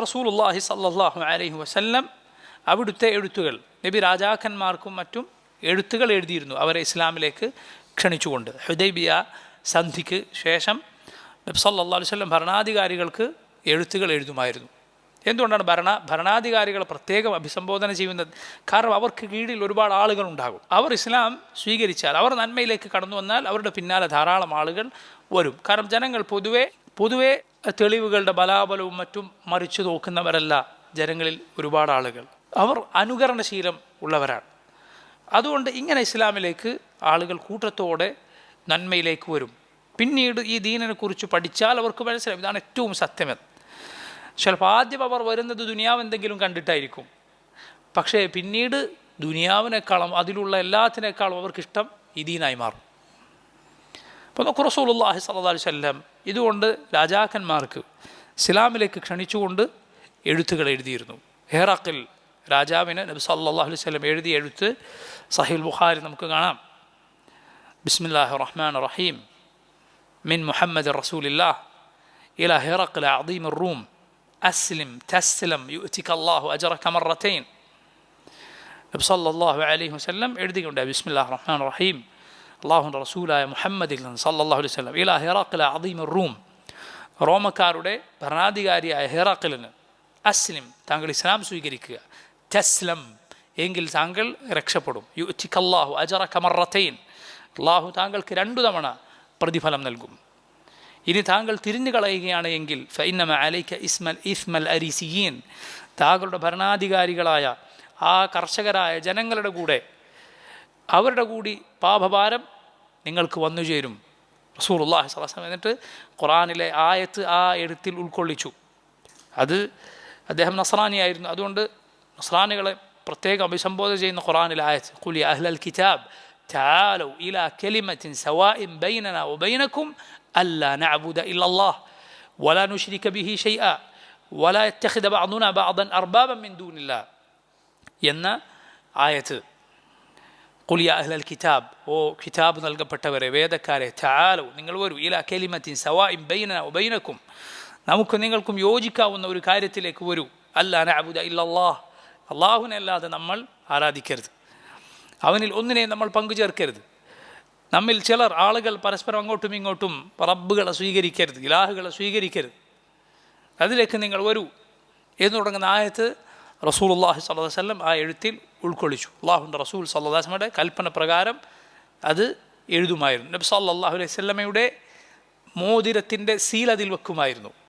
റസൂലുള്ളാഹി സല്ലാഹു അലൈഹി വസല്ലം അവിടുത്തെ എഴുത്തുകൾ നബി രാജാക്കന്മാർക്കും മറ്റും എഴുത്തുകൾ എഴുതിയിരുന്നു അവരെ ഇസ്ലാമിലേക്ക് ക്ഷണിച്ചുകൊണ്ട്. ഹുദൈബിയ സന്ധിക്ക് ശേഷം നബി സല്ലാ വസല്ലം ഭരണാധികാരികൾക്ക് എഴുത്തുകൾ എഴുതുമായിരുന്നു. എന്തുകൊണ്ടാണ് ഭരണ ഭരണാധികാരികളെ പ്രത്യേകം അഭിസംബോധന ചെയ്യുന്നത്? കാരണം അവർക്ക് കീഴിൽ ഒരുപാട് ആളുകൾ ഉണ്ടാകും. അവർ ഇസ്ലാം സ്വീകരിച്ചാൽ അവർ നന്മയിലേക്ക് കടന്നു വന്നാൽ അവരുടെ പിന്നാലെ ധാരാളം ആളുകൾ വരും. കാരണം ജനങ്ങൾ പൊതുവെ പൊതുവെ തെളിവുകളുടെ ബലാബലവും മറ്റും മറിച്ചു നോക്കുന്നവരല്ല ജനങ്ങളിൽ ഒരുപാട് ആളുകൾ. അവർ അനുകരണശീലം ഉള്ളവരാണ്. അതുകൊണ്ട് ഇങ്ങനെ ഇസ്ലാമിലേക്ക് ആളുകൾ കൂട്ടത്തോടെ നന്മയിലേക്ക് വരും. പിന്നീട് ഈ ദീനിനെ കുറിച്ച് പഠിച്ചാൽ അവർക്ക് മനസ്സിലാവും. ഇതാണ് ഏറ്റവും സത്യമെന്ന് ചിലപ്പോൾ ആദ്യം അവർ വരുന്നത് ദുനിയാവ് എന്തെങ്കിലും കണ്ടിട്ടായിരിക്കും. പക്ഷേ പിന്നീട് ദുനിയാവിനേക്കാളും അതിലുള്ള എല്ലാത്തിനേക്കാളും അവർക്കിഷ്ടം ഈ ദീനായി മാറും. അപ്പോൾ നമുക്ക് റസൂലുള്ളാഹി സ്വല്ലല്ലാഹു അലൈഹി വസല്ലം ഇതുകൊണ്ട് രാജാക്കന്മാർക്ക് ഇസ്ലാമിലേക്ക് ക്ഷണിച്ചുകൊണ്ട് എഴുത്തുകൾ എഴുതിയിരുന്നു ഹെറാക്കിൽ രാജാവിന് നബി സല്ലല്ലാഹു അലൈഹി വസല്ലം എഴുതിയ എഴുത്ത് സഹീൽ ബുഖാരി നമുക്ക് കാണാം ബിസ്മില്ലാഹി റഹ്മാൻ റഹീം മിൻ മുഹമ്മദ് റസൂലില്ലാ إلى هرقل عظيم الروم أسلم تسلم يؤتك الله أجرك مرتين നബി സല്ലല്ലാഹു അലൈഹി വസല്ലം എഴുതിക്കൊണ്ട് ബിസ്മില്ലാഹി റഹ്മാൻ റഹീം അള്ളാഹുന്റെ റസൂലായ മുഹമ്മദിൽ നിന്ന് സല്ലാഹു അലൈഹി സ്വലം ഇലാ ഹിറാഖില അദീമ റൂം. റോമക്കാരുടെ ഭരണാധികാരിയായ ഹെറാക്കിലിന് അസ്ലിം താങ്കൾ ഇസ്ലാം സ്വീകരിക്കുക. തസ്ലം എങ്കിൽ താങ്കൾ രക്ഷപ്പെടും. യു ചിക്കല്ലാഹു അജറ കമറത്തൈൻ അള്ളാഹു താങ്കൾക്ക് രണ്ടു തവണ പ്രതിഫലം നൽകും. ഇനി താങ്കൾ തിരിഞ്ഞു കളയുകയാണ് എങ്കിൽ ഫൈനമ അലൈക്ക ഇസ്മൽ ഇസ്മൽ അരിസിയീൻ. താങ്കളുടെ ഭരണാധികാരികളായ ആ കർഷകരായ ജനങ്ങളുടെ കൂടെ അവരുടെ കൂടി പാപഭാരം നിങ്ങൾക്ക് വന്നു ചേരും റസൂലുള്ളാഹി സ്വല്ലല്ലാഹു അലൈഹി വസല്ലം എന്നിട്ട് ഖുറാനിലെ ആയത്ത് ആ എഴുത്തിൽ ഉൾക്കൊള്ളിച്ചു അത് അദ്ദേഹം നസ്രാനിയായിരുന്നു അതുകൊണ്ട് നസ്രാനികളെ പ്രത്യേകം അഭിസംബോധന ചെയ്യുന്ന ഖുറാനിലെ ആയത്ത് ഖുലി അഹ്ലൽ കിതാബ് تعالوا إلى كلمة سواء بيننا وبينكم ألا نعبد إلا الله ولا نشرك به شيئا ولا يتخذ بعضنا بعضا أربابا من دون الله എന്ന ആയത്ത് കുലിയ അഹ്ലൽ കിതാബ്. ഓ കിതാബ് നൽകപ്പെട്ടവരെ വേദക്കാരെ ചാലോ നിങ്ങൾ വരൂ. ഇല കെലിമത്തിൻ സവാഇം ബൈന ബൈനക്കും. നമുക്ക് നിങ്ങൾക്കും യോജിക്കാവുന്ന ഒരു കാര്യത്തിലേക്ക് വരൂ. അല്ല നഅബുദ ഇല്ലല്ലാഹ്. അള്ളാഹുനെ അല്ലാതെ നമ്മൾ ആരാധിക്കരുത്. അവനിൽ ഒന്നിനെ നമ്മൾ പങ്കുചേർക്കരുത്. നമ്മിൽ ചിലർ ആളുകൾ പരസ്പരം അങ്ങോട്ടും ഇങ്ങോട്ടും റബ്ബുകളെ സ്വീകരിക്കരുത് ഇലാഹുകളെ സ്വീകരിക്കരുത്. അതിലേക്ക് നിങ്ങൾ വരൂ. എന്ന് തുടങ്ങുന്ന ആയത്ത് റസൂൽ അള്ളാഹി വസല്ലം ആ എഴുത്തിൽ ഉൾക്കൊള്ളിച്ചു. അള്ളാഹുന്റെ റസൂൽ സല്ലാസ്മയുടെ കൽപ്പന പ്രകാരം അത് എഴുതുമായിരുന്നു. നബി അല്ലാഹു അലൈഹി സ്വല്ലമയുടെ മോതിരത്തിന്റെ സീൽ അതിൽ വെക്കുമായിരുന്നു.